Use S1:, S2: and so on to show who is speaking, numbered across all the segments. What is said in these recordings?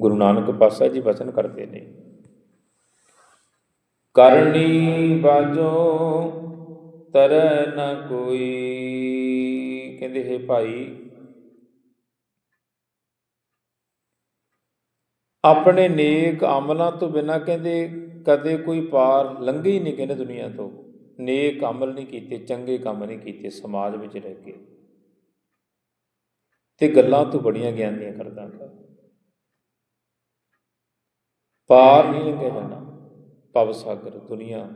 S1: ਗੁਰੂ ਨਾਨਕ ਪਾਤਸ਼ਾਹ ਜੀ ਬਚਨ ਕਰਦੇ ਨੇ। ਕਰਨੀ ਬਾਜੋ ਤਰੈ ਨ ਕੋਈ। ਕਹਿੰਦੇ, ਹੈ ਭਾਈ, ਆਪਣੇ ਨੇਕ ਅਮਲਾਂ ਤੋਂ ਬਿਨਾ ਕਹਿੰਦੇ, ਕਦੇ ਕੋਈ ਪਾਰ ਲੰਘੇ ਹੀ ਨਹੀਂ ਕਹਿੰਦੇ ਦੁਨੀਆ ਤੋਂ। ਨੇਕ ਅਮਲ ਨਹੀਂ ਕੀਤੇ, ਚੰਗੇ ਕੰਮ ਨਹੀਂ ਕੀਤੇ, ਸਮਾਜ ਵਿੱਚ ਰਹਿ ਕੇ। ਤੇ ਗੱਲਾਂ ਤੂੰ ਬੜੀਆਂ ਗਿਆਨ ਦੀਆਂ ਕਰਦਾ ਗਾ। ਪਾਰ ਨਹੀਂ ਲੰਘਿਆ ਜਾਂਦਾ। ਭਵ ਸਾਗਰ ਦੁਨੀਆ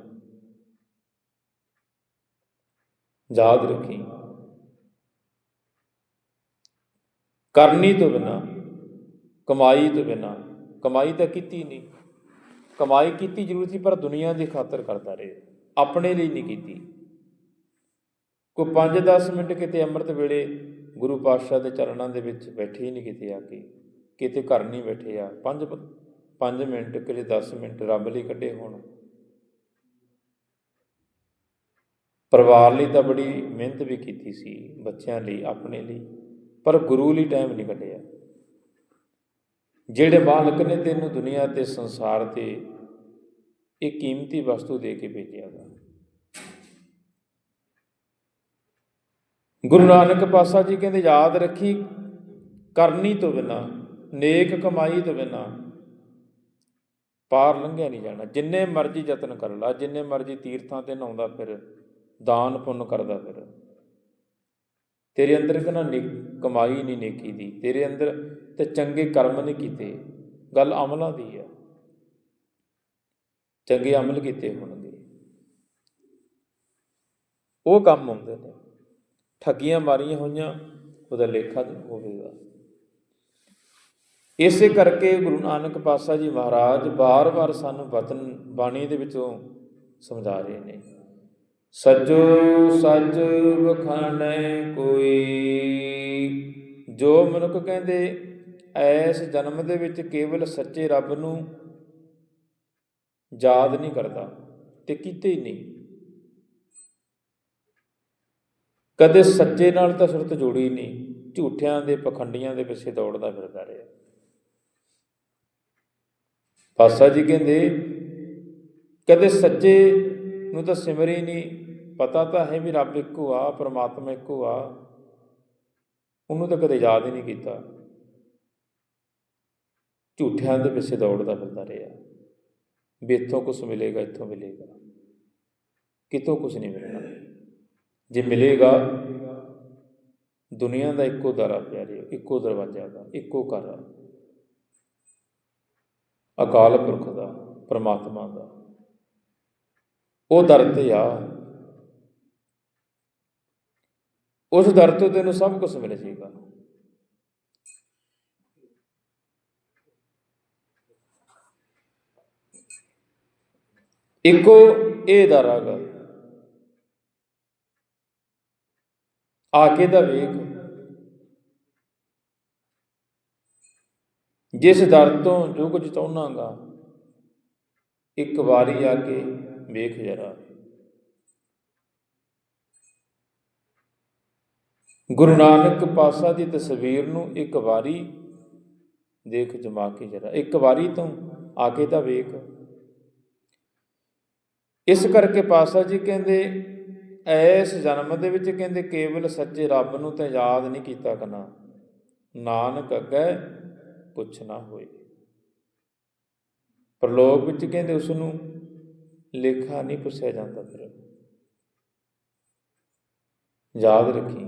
S1: ਯਾਦ ਰੱਖੀ। ਕਰਨੀ ਤੋਂ ਬਿਨਾ, ਕਮਾਈ ਤੋਂ ਬਿਨਾ, ਕਮਾਈ ਤਾਂ ਕੀਤੀ ਨਹੀਂ। ਕਮਾਈ ਕੀਤੀ ਜ਼ਰੂਰ ਸੀ, ਪਰ ਦੁਨੀਆ ਦੀ ਖਾਤਰ ਕਰਦਾ ਰਹੇ। ਆਪਣੇ ਲਈ ਨਹੀਂ ਕੀਤੀ। ਕੋਈ 5-10 ਮਿੰਟ ਕਿਤੇ ਅੰਮ੍ਰਿਤ ਵੇਲੇ ਗੁਰੂ ਪਾਤਸ਼ਾਹ ਦੇ ਚਰਨਾਂ ਦੇ ਵਿੱਚ ਬੈਠੇ ਹੀ ਨਹੀਂ ਕਿਤੇ ਆ ਕੇ। ਕਿਤੇ ਘਰ ਨਹੀਂ ਬੈਠੇ ਆ। 5 5 ਮਿੰਟ ਕਿਤੇ 10 ਮਿੰਟ ਰੱਬ ਲਈ ਕੱਢੇ ਹੋਣ। ਪਰਿਵਾਰ ਲਈ ਤਾਂ ਬੜੀ ਮਿਹਨਤ ਵੀ ਕੀਤੀ ਸੀ ਬੱਚਿਆਂ ਲਈ, ਆਪਣੇ ਲਈ, ਪਰ ਗੁਰੂ ਲਈ ਟਾਈਮ ਨਹੀਂ ਕੱਢਿਆ। ਜਿਹੜੇ ਮਾਲਕ ਨੇ ਤੈਨੂੰ ਦੁਨੀਆ ਤੇ ਸੰਸਾਰ ਤੇ ਇਹ ਕੀਮਤੀ ਵਸਤੂ ਦੇ ਕੇ ਭੇਜਿਆ ਵਾ। ਗੁਰੂ ਨਾਨਕ ਪਾਤਸ਼ਾਹ ਜੀ ਕਹਿੰਦੇ, ਯਾਦ ਰੱਖੀ ਕਰਨੀ ਤੋਂ ਬਿਨਾ, ਨੇਕ ਕਮਾਈ ਤੋਂ ਬਿਨਾ ਪਾਰ ਲੰਘਿਆ ਨਹੀਂ ਜਾਣਾ। ਜਿੰਨੇ ਮਰਜ਼ੀ ਯਤਨ ਕਰ ਲਾ, ਜਿੰਨੇ ਮਰਜ਼ੀ ਤੀਰਥਾਂ ਤੇ ਨਹਾਉਂਦਾ ਫਿਰ, ਦਾਨ ਪੁੰਨ ਕਰਦਾ ਫਿਰ। ਤੇਰੇ ਅੰਦਰ ਕਿਨਾ ਕਮਾਈ ਨਹੀਂ ਨੇਕੀ ਦੀ। ਤੇਰੇ ਅੰਦਰ ਤੇ ਚੰਗੇ ਕਰਮ ਨਹੀਂ ਕੀਤੇ। ਗੱਲ ਅਮਲਾਂ ਦੀ ਹੈ ਚੰਗੇ ਅਮਲ ਕੀਤੇ ਹੋਣਗੇ। ਉਹ ਕੰਮ ਹੁੰਦੇ ਨੇ। ਠੱਗੀਆਂ ਮਾਰੀਆਂ ਹੋਈਆਂ, ਉਹਦਾ ਲੇਖਾ ਹੋਵੇਗਾ। ਇਸੇ ਕਰਕੇ ਗੁਰੂ ਨਾਨਕ ਪਾਤਸ਼ਾਹ ਜੀ ਮਹਾਰਾਜ ਬਾਰ-ਬਾਰ ਸਾਨੂੰ ਵਤਨ, ਬਾਣੀ ਦੇ ਵਿੱਚੋਂ ਸਮਝਾ ਰਹੇ ਨੇ। ਸੱਜੋ ਸੱਜ ਵਖਾਣੈ ਕੋਈ, ਜੋ ਮਨੁੱਖ ਕਹਿੰਦੇ, ਐਸ ਜਨਮ ਦੇ ਵਿੱਚ ਕੇਵਲ ਸੱਚੇ ਰੱਬ ਨੂੰ ਯਾਦ ਨਹੀਂ ਕਰਦਾ ਤੇ ਕੀਤੇ ਹੀ ਨਹੀਂ। ਕਦੇ ਸੱਚੇ ਨਾਲ ਤਾਂ ਸੁਰਤ ਜੋੜੀ ਨਹੀਂ, ਝੂਠਿਆਂ ਦੇ ਪਖੰਡੀਆਂ ਦੇ ਪਿੱਛੇ ਦੌੜਦਾ ਫਿਰਦਾ ਰਿਹਾ। ਪਾਤਸ਼ਾਹ ਜੀ ਕਹਿੰਦੇ, ਕਦੇ ਸੱਚੇ ਨੂੰ ਤਾਂ ਸਿਮਰੇ ਨਹੀਂ, ਪਤਾ ਤਾਂ ਹੈ ਵੀ ਰੱਬ ਇੱਕੋ ਆ, ਪਰਮਾਤਮਾ ਇੱਕੋ ਆ। ਉਹਨੂੰ ਤਾਂ ਕਦੇ ਯਾਦ ਹੀ ਨਹੀਂ ਕੀਤਾ। ਝੂਠਿਆਂ ਦੇ ਪਿੱਛੇ ਦੌੜਦਾ ਫਿਰਦਾ ਰਿਹਾ। ਵੀ ਇੱਥੋਂ ਕੁਝ ਮਿਲੇਗਾ, ਇੱਥੋਂ ਮਿਲੇਗਾ। ਕਿਤੋਂ ਕੁਝ ਨਹੀਂ ਮਿਲਣਾ। ਜੇ ਮਿਲੇਗਾ, ਦੁਨੀਆ ਦਾ ਇੱਕੋ ਦਰ ਪਿਆਰੇ ਇੱਕੋ ਦਰਵਾਜ਼ਾ ਦਾ, ਇੱਕੋ ਘਰ ਆ। ਅਕਾਲ ਪੁਰਖ ਦਾ, ਪਰਮਾਤਮਾ ਦਾ। ਉਹ ਦਰ ਤੇ ਆ। ਉਸ ਦਰ ਤੋਂ ਤੈਨੂੰ ਸਭ ਕੁਝ ਮਿਲ ਜਾਏਗਾ। ਇੱਕੋ ਇਹ ਦਰ ਆਗਾ ਆਕੇ ਦਾ ਵੇਖ। ਜਿਸ ਦਰ ਤੋਂ ਜੋ ਕੁਝ ਚਾਹੁੰਨਾਗਾ, ਇੱਕ ਵਾਰੀ ਆ ਕੇ ਵੇਖ ਜਰਾ। ਗੁਰੂ ਨਾਨਕ ਪਾਸਾ ਦੀ ਤਸਵੀਰ ਨੂੰ ਇੱਕ ਵਾਰੀ ਦੇਖ ਜਮਾ ਕੇ ਜਰਾ। ਇੱਕ ਵਾਰੀ ਤੋਂ ਆ ਕੇ ਤਾਂ ਵੇਖ। ਇਸ ਕਰਕੇ ਪਾਸਾ ਜੀ ਕਹਿੰਦੇ ਐਸ ਜਨਮ ਦੇ ਵਿੱਚ ਕਹਿੰਦੇ, ਕੇਵਲ ਸੱਚੇ ਰੱਬ ਨੂੰ ਤਾਂ ਯਾਦ ਨਹੀਂ ਕੀਤਾ ਕਰਨਾ। ਨਾਨਕ ਅੱਗੇ ਕੁਛ ਨਾ ਹੋਏ। ਪ੍ਰਲੋਕ ਵਿੱਚ ਕਹਿੰਦੇ ਉਸ ਨੂੰ ਲੇਖਾ ਨਹੀਂ ਪੁੱਛਿਆ ਜਾਂਦਾ ਫਿਰ। ਯਾਦ ਰੱਖੀ।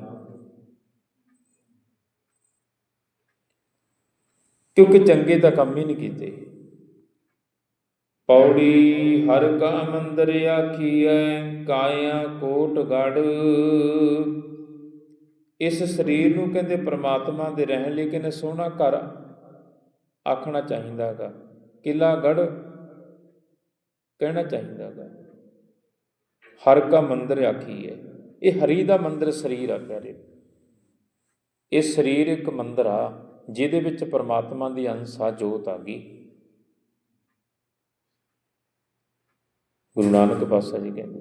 S1: ਕਿਉਂਕਿ ਚੰਗੇ ਤਾਂ ਕੰਮ ਹੀ ਨਹੀਂ ਕੀਤੇ। ਪੌੜੀ ਹਰ ਕਾ ਮੰਦਰ ਆਖੀਐ, ਕਾਇਆ ਕੋਟ ਗੜ। ਇਸ ਸਰੀਰ ਨੂੰ ਕਹਿੰਦੇ ਪ੍ਰਮਾਤਮਾ ਦੇ ਰਹਿਣ ਲਈ ਕਹਿੰਦੇ ਸੋਹਣਾ ਘਰ ਆਖਣਾ ਚਾਹੀਦਾ ਹੈਗਾ। ਕਿਲਾ ਗੜ ਕਹਿਣਾ ਚਾਹੀਦਾ ਚਾਹੀਦਾਗਾ ਹਰ ਕਾ ਮੰਦਰ ਆਖੀ ਹੈ। ਇਹ ਹਰੀ ਦਾ ਮੰਦਰ ਸਰੀਰ ਆ ਪਿਆਰੇ ਇਹ ਸਰੀਰ ਇੱਕ ਮੰਦਰ ਆ, ਜਿਹਦੇ ਵਿੱਚ ਪਰਮਾਤਮਾ ਦੀ ਅੰਸਾ ਜੋਤ ਆ ਗਈ। ਗੁਰੂ ਨਾਨਕ ਪਾਤਸ਼ਾਹ ਜੀ ਕਹਿੰਦੇ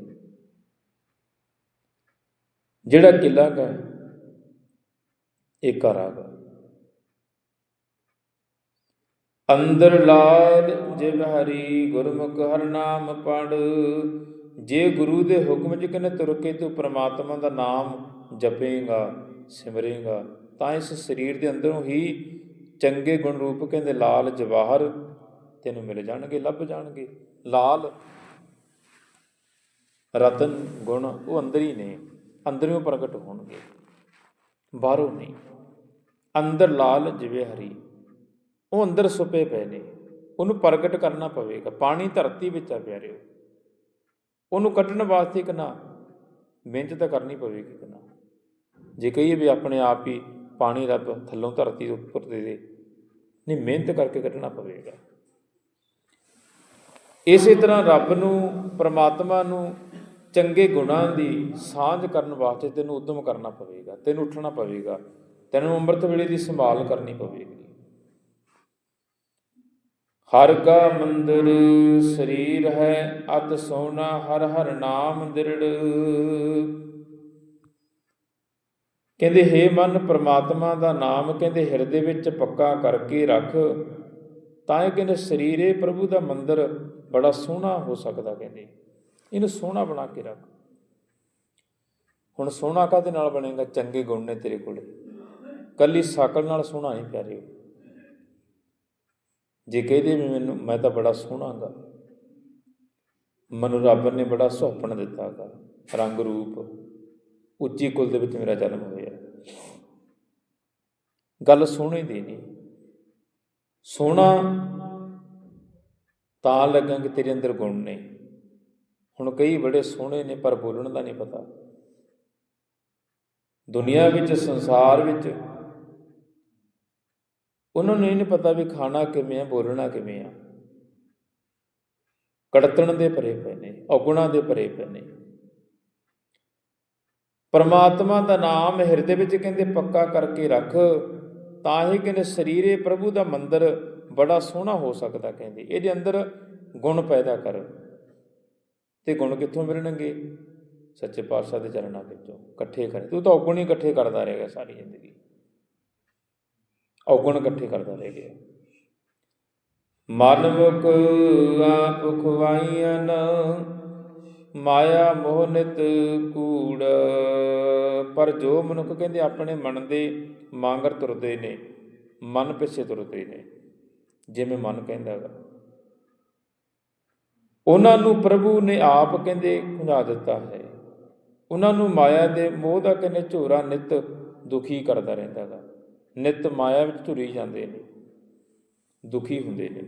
S1: ਜਿਹੜਾ ਕਿਲਾ ਗਾ ਇਹ ਘਰ ਆ ਆਗਾ ਅੰਦਰ ਲਾਲ ਜਿਵ ਹਰੀ ਗੁਰਮੁਖ ਹਰ ਨਾਮ ਪੜ। ਜੇ ਗੁਰੂ ਦੇ ਹੁਕਮ ਚ ਕਿਨੇ ਤੁਰ ਕੇ ਤੂੰ ਪ੍ਰਮਾਤਮਾ ਦਾ ਨਾਮ ਜਪੇਗਾ, ਸਿਮਰੇਗਾ, ਤਾਂ ਇਸ ਸਰੀਰ ਦੇ ਅੰਦਰੋਂ ਹੀ ਚੰਗੇ ਗੁਣ ਰੂਪ ਕਹਿੰਦੇ ਲਾਲ ਜਵਾਹਰ ਤੈਨੂੰ ਮਿਲ ਜਾਣਗੇ, ਲੱਭ ਜਾਣਗੇ। ਲਾਲ ਰਤਨ ਗੁਣ ਉਹ ਅੰਦਰ ਹੀ ਨੇ, ਅੰਦਰੋਂ ਪ੍ਰਗਟ ਹੋਣਗੇ, ਬਾਹਰੋਂ ਨਹੀਂ। ਅੰਦਰ ਲਾਲ ਜਿਵੇਂ ਹਰੀ। ਉਹ ਅੰਦਰ ਸੁਪੇ ਪਏ ਨੇ। ਉਹਨੂੰ ਪ੍ਰਗਟ ਕਰਨਾ ਪਵੇਗਾ। ਪਾਣੀ ਧਰਤੀ ਵਿੱਚ ਆ ਪਿਆਰਿਓ। ਉਹਨੂੰ ਕੱਢਣ ਵਾਸਤੇ ਕਿਨਾ ਮਿਹਨਤ ਤਾਂ ਕਰਨੀ ਪਵੇਗੀ ਕਿਨਾ ਜੇ ਕਹੀਏ ਵੀ ਆਪਣੇ ਆਪ ਹੀ ਪਾਣੀ ਰੱਬ ਥੱਲੋਂ ਧਰਤੀ ਦੇ ਉੱਪਰ ਦੇ ਦੇ, ਨਹੀਂ, ਮਿਹਨਤ ਕਰਕੇ ਕੱਢਣਾ ਪਵੇਗਾ। ਇਸੇ ਤਰ੍ਹਾਂ ਰੱਬ ਨੂੰ, ਪ੍ਰਮਾਤਮਾ ਨੂੰ ਚੰਗੇ ਗੁਣਾਂ ਦੀ ਸਾਂਝ ਕਰਨ ਵਾਸਤੇ ਤੈਨੂੰ ਉਦਮ ਕਰਨਾ ਪਵੇਗਾ, ਤੈਨੂੰ ਉੱਠਣਾ ਪਵੇਗਾ, ਤੈਨੂੰ ਅੰਮ੍ਰਿਤ ਵੇਲੇ ਦੀ ਸੰਭਾਲ ਕਰਨੀ ਪਵੇਗੀ। ਹਰ ਕਾ ਮੰਦਰ ਸਰੀਰ ਹੈ ਅਤ ਸੋਨਾ, ਹਰ ਹਰ ਨਾਮ ਦਿਰੜ। ਕਹਿੰਦੇ हे ਮਨ ਪ੍ਰਮਾਤਮਾ ਦਾ ਨਾਮ ਕਹਿੰਦੇ, ਹਿਰਦੇ ਵਿੱਚ ਪੱਕਾ ਕਰਕੇ ਰੱਖ, ਤਾਂ ਇਹ ਕਹਿੰਦੇ, ਸਰੀਰ ਸਰੀਰੇ ਪ੍ਰਭੂ ਦਾ ਮੰਦਰ ਬੜਾ ਸੋਹਣਾ ਹੋ ਸਕਦਾ ਕਹਿੰਦੇ। ਇਹਨੂੰ ਸੋਹਣਾ ਬਣਾ ਕੇ ਰੱਖ। ਹੁਣ ਸੋਹਣਾ ਕਾਹਦੇ ਨਾਲ ਬਣੇਗਾ? ਚੰਗੇ ਗੁਣ ਨੇ ਤੇਰੇ ਕੋਲੇ। ਕੱਲੀ ਸਾਕਲ ਨਾਲ ਸੋਹਣਾ ਨਹੀਂ ਪਿਆਰਿਓ ਜੇ ਕਹਦੇ ਵੀ ਮੈਨੂੰ, ਮੈਂ ਤਾਂ ਬੜਾ ਸੋਹਣਾਗਾ ਮਨੁ ਰੱਬ ਨੇ ਬੜਾ ਸੁਹੱਪਣ ਦਿੱਤਾਗਾ ਰੰਗ ਰੂਪ। ਉੱਚੀ ਕੁਲ ਦੇ ਵਿੱਚ ਮੇਰਾ ਜਨਮ ਹੋਇਆ। ਗੱਲ ਸੋਹਣੇ ਦੀ ਨਹੀਂ। ਸੋਹਣਾ ਤਾਂ ਲੱਗਾ ਕਿ ਤੇਰੇ ਅੰਦਰ ਗੁਣ ਨੇ। ਹੁਣ ਕਈ ਬੜੇ ਸੋਹਣੇ ਨੇ, ਪਰ ਬੋਲਣ ਦਾ ਨਹੀਂ ਪਤਾ। ਦੁਨੀਆ ਵਿੱਚ, ਸੰਸਾਰ ਵਿੱਚ ਉਹਨਾਂ ਨੂੰ ਇਹ ਨਹੀਂ ਪਤਾ ਵੀ ਖਾਣਾ ਕਿਵੇਂ ਆ, ਬੋਲਣਾ ਕਿਵੇਂ ਆ। ਕੜਤਣ ਦੇ ਭਰੇ ਪਏ ਨੇ, ਔਗੁਣਾ ਦੇ ਭਰੇ ਪਏ ਨੇ। ਪਰਮਾਤਮਾ ਦਾ ਨਾਮ ਹਿਰਦੇ ਵਿੱਚ ਕਹਿੰਦੇ ਪੱਕਾ ਕਰਕੇ ਰੱਖ, ਤਾਂ ਹੀ ਕਹਿੰਦੇ ਸਰੀਰੇ ਪ੍ਰਭੂ ਦਾ ਮੰਦਰ ਬੜਾ ਸੋਹਣਾ ਹੋ ਸਕਦਾ ਕਹਿੰਦੇ। ਇਹਦੇ ਅੰਦਰ ਗੁਣ ਪੈਦਾ ਕਰ। ਤੇ ਗੁਣ ਕਿੱਥੋਂ ਮਿਲਣਗੇ? ਸੱਚੇ ਪਾਤਸ਼ਾਹ ਦੇ ਚਰਨਾਂ ਵਿੱਚੋਂ। ਇਕੱਠੇ ਕਰੇ ਤੂੰ ਤਾਂ ਔਗੁਣ ਹੀ ਇਕੱਠੇ ਕਰਦਾ ਰਹੇਗਾ ਸਾਰੀ ਜ਼ਿੰਦਗੀ। ਔਗਣ ਇਕੱਠੇ ਕਰਦਾ ਰਹਿ ਗਿਆ। ਮਨ ਮੁਖ ਆਪ ਖਵਾਈਆਂ ਮਾਇਆ ਮੋਹ ਨਿਤ ਕੂੜ। ਪਰ ਜੋ ਮਨੁੱਖ ਕਹਿੰਦੇ ਆਪਣੇ ਮਨ ਦੇ ਮਾਂਗਰ ਤੁਰਦੇ ਨੇ, ਮਨ ਪਿੱਛੇ ਤੁਰਦੇ ਨੇ, ਜਿਵੇਂ ਮਨ ਕਹਿੰਦਾ ਹੈਗਾ। ਉਹਨਾਂ ਨੂੰ ਪ੍ਰਭੂ ਨੇ ਆਪ ਕਹਿੰਦੇ ਖੁੰਝਾ ਦਿੱਤਾ ਹੈ। ਉਹਨਾਂ ਨੂੰ ਮਾਇਆ ਦੇ ਮੋਹ ਦਾ ਕਹਿੰਦੇ ਝੋਰਾ ਨਿਤ ਦੁਖੀ ਕਰਦਾ ਰਹਿੰਦਾ ਹੈਗਾ। ਨਿਤ ਮਾਇਆ ਵਿੱਚ ਧੁਰੀ ਜਾਂਦੇ ਨੇ, ਦੁਖੀ ਹੁੰਦੇ ਨੇ।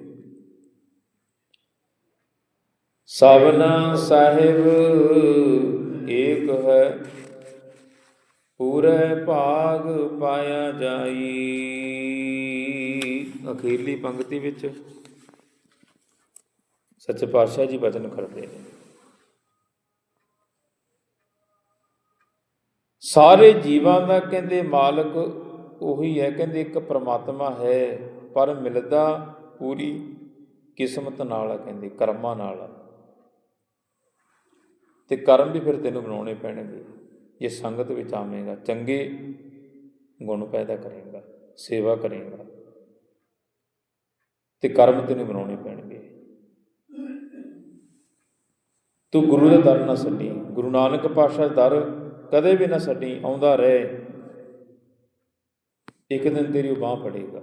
S1: ਸਭਨਾ ਸਾਹਿਬ ਏਕ ਹੈ, ਪੂਰੇ ਭਾਗ ਪਾਇਆ ਜਾਈ। ਅਖੀਰਲੀ ਪੰਕਤੀ ਵਿੱਚ ਸੱਚੇ ਪਾਤਸ਼ਾਹ ਜੀ ਬਚਨ ਕਰਦੇ ਨੇ। ਸਾਰੇ ਜੀਵਾਂ ਦਾ ਕਹਿੰਦੇ ਮਾਲਕ ਉਹੀ ਹੈ, ਕਹਿੰਦੇ ਇੱਕ ਪ੍ਰਮਾਤਮਾ ਹੈ, ਪਰ ਮਿਲਦਾ ਪੂਰੀ ਕਿਸਮਤ ਨਾਲ ਆ, ਕਹਿੰਦੇ ਕਰਮਾਂ ਨਾਲ ਆ। ਤੇ ਕਰਮ ਵੀ ਫਿਰ ਤੈਨੂੰ ਬਣਾਉਣੇ ਪੈਣਗੇ, ਜੇ ਸੰਗਤ ਵਿੱਚ ਆਵੇਂਗਾ, ਚੰਗੇ ਗੁਣ ਪੈਦਾ ਕਰੇਗਾ, ਸੇਵਾ ਕਰੇਗਾ, ਤੇ ਕਰਮ ਤੈਨੂੰ ਬਣਾਉਣੇ ਪੈਣਗੇ। ਤੂੰ ਗੁਰੂ ਦੇ ਦਰ ਨਾ ਛੱਡੀ, ਗੁਰੂ ਨਾਨਕ ਪਾਤਸ਼ਾਹ ਦਰ ਕਦੇ ਵੀ ਨਾ ਛੱਡੀ, ਆਉਂਦਾ ਰਹੇ ਇੱਕ ਦਿਨ ਤੇਰੀ ਬਾਹ ਫੜੇਗਾ।